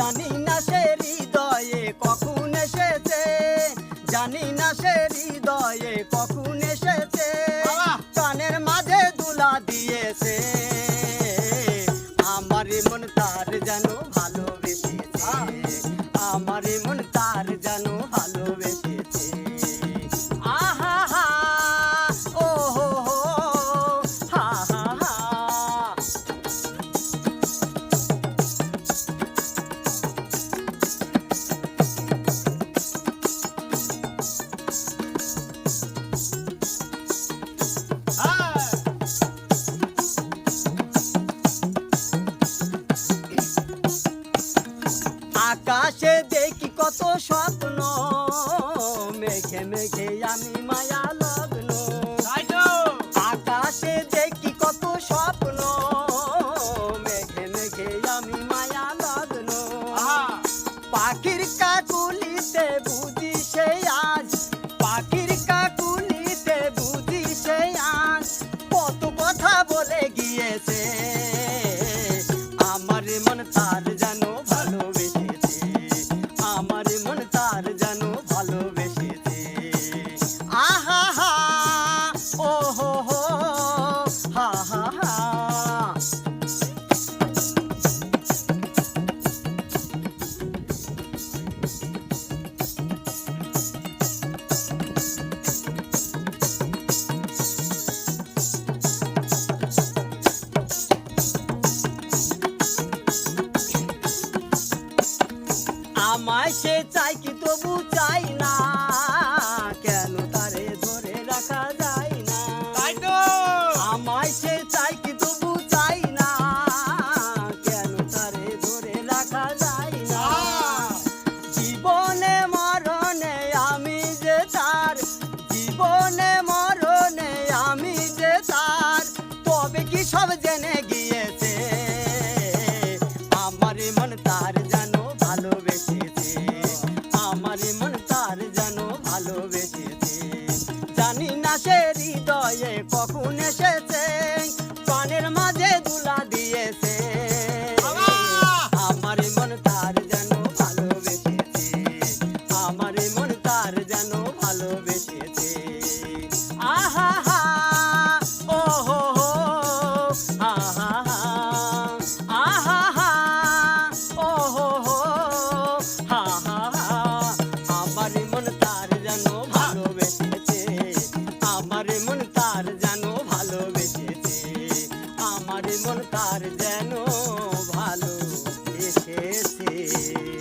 জানি না সে হৃদয়ে কখন এসেছে জানি না সে হৃদয়ে কখন এসেছে! কানের মাঝে দুলা দিয়েছে আমার মন তার যেন ভালোবেসেছে আমার মন তার আকাশে দেখি কত স্বপ্ন। মেঘে মেঘে আমি মায়া লগ্ন। আকাশে দেখি কত স্বপ্ন। মেঘে মেঘে আমি মায়া লগ্ন। পাখির কাকুলিতে বুঝি সে আজ। পাখির কাকুলিতে বুঝি সে আজ। কত কথা বলে গিয়েছে। আমার মন তার যেন আমায় সে চাই কি তবু চাই যেন ভালো এসেছে।